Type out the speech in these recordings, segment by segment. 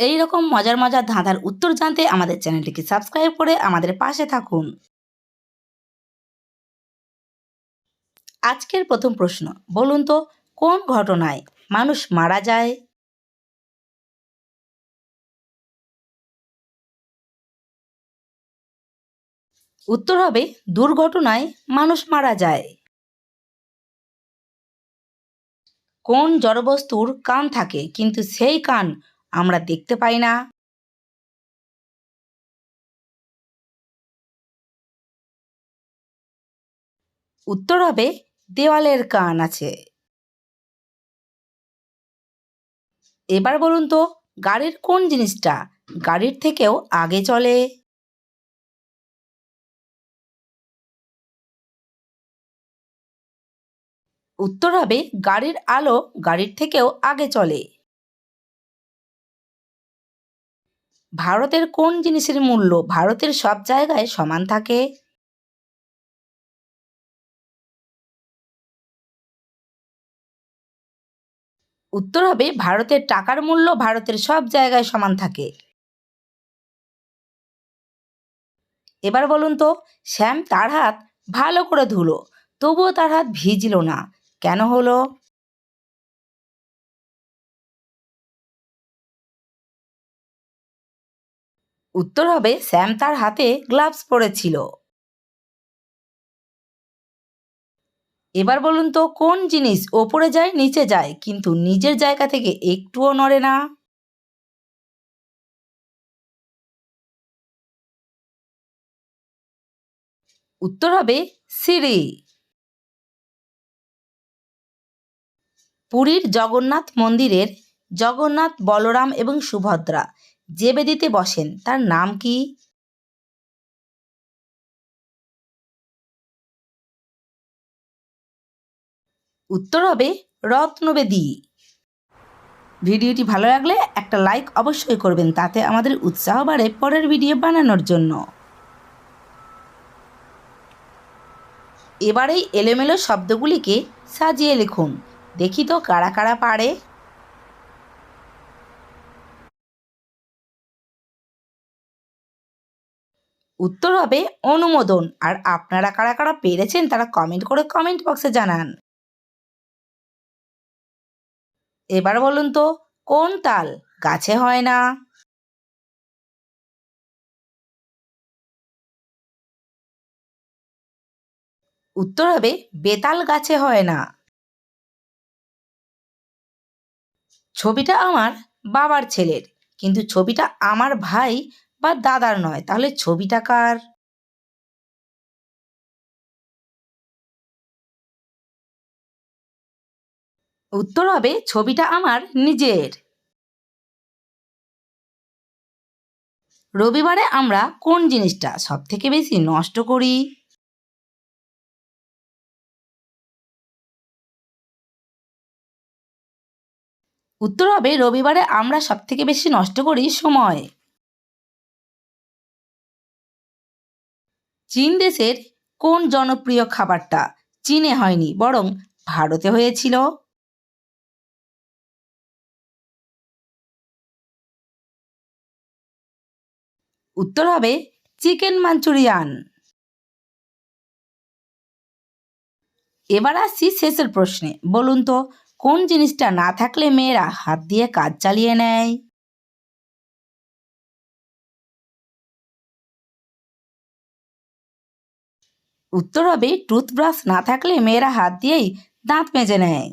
এই রকম মজার মজার ধাঁধার উত্তর জানতে আমাদের চ্যানেলটিকে সাবস্ক্রাইব করে আমাদের পাশে থাকুন। আজকের প্রথম প্রশ্ন, বলুন তো, কোন ঘটনায় মানুষ মারা যায়? উত্তর হবে, দুর্ঘটনায় মানুষ মারা যায়। কোন জড়বস্তুর কান থাকে, কিন্তু সেই কান আমরা দেখতে পাই না। উত্তর হবে দেওয়ালের কান আছে। এবার বলুন তো, গাড়ির কোন জিনিসটা গাড়ির থেকেও আগে চলে? উত্তর হবে গাড়ির আলো গাড়ির থেকেও আগে চলে। ভারতের কোন জিনিসের মূল্য ভারতের সব জায়গায় সমান থাকে? উত্তর হবে ভারতের টাকার মূল্য ভারতের সব জায়গায় সমান থাকে। এবার বলুন তো, শ্যাম তার হাত ভালো করে ধুলো, তবুও তার হাত ভিজল না। কেন হলো? উত্তর হবে শ্যাম তার হাতে গ্লাভস পরেছিল। এবার বলুন তো, কোন জিনিস ওপরে যায়, নিচে যায়? কিন্তু নিজের জায়গা থেকে একটুও নড়ে না। উত্তর হবে, সিঁড়ি। পুরীর জগন্নাথ মন্দিরের জগন্নাথ, বলরাম এবং সুভদ্রা। যে বেদিতে বসেন, তার নাম কি? উত্তর হবে রত্নবেদী। ভিডিওটি ভালো লাগলে একটা লাইক অবশ্যই করবেন, তাতে আমাদের উৎসাহ বাড়ে পরের ভিডিও বানানোর জন্য। এবারেই এলোমেলো শব্দগুলিকে সাজিয়ে লিখুন। দেখি তো কারা কারা পারে। উত্তর হবে অনুমোদন। আর আপনারা কারা কারা পেরেছেন তারা কমেন্ট করে কমেন্ট বক্সে জানান। এবার বলুন তো, কোন তাল গাছে হয় না? উত্তর হবে, বেতাল গাছে হয় না। ছবিটা আমার বাবার ছেলের, কিন্তু ছবিটা আমার ভাই বা দাদার নয়, তাহলে ছবিটা কার? উত্তর হবে, ছবিটা আমার নিজের। রবিবারে আমরা কোন জিনিসটা সব থেকে বেশি নষ্ট করি? উত্তর হবে, রবিবারে আমরা সব থেকে বেশি নষ্ট করি সময়। চীন দেশের কোন জনপ্রিয় খাবারটা? চীনে হয়নি, বরং ভারতে হয়েছিল। উত্তর হবে চিকেন মাঞ্চুরিয়ান। এবার আসছি শেষের প্রশ্নে। বলুন তো, কোন জিনিসটা না থাকলে মেয়েরা হাত দিয়ে কাজ চালিয়ে নেয়? উত্তর হবে, টুথব্রাশ না থাকলে মেয়েরা হাত দিয়েই দাঁত মেজে নেয়।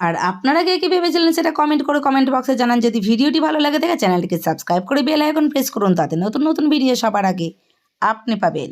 আর আপনারা কে কী ভেবেছিলেন সেটা কমেন্ট করে কমেন্ট বক্সে জানান। যদি ভিডিওটি ভালো লাগে থাকে, চ্যানেলটিকে সাবস্ক্রাইব করে বেল আইকন প্রেস করুন। তাতে নতুন নতুন ভিডিও সবার আগে আপনি পাবেন।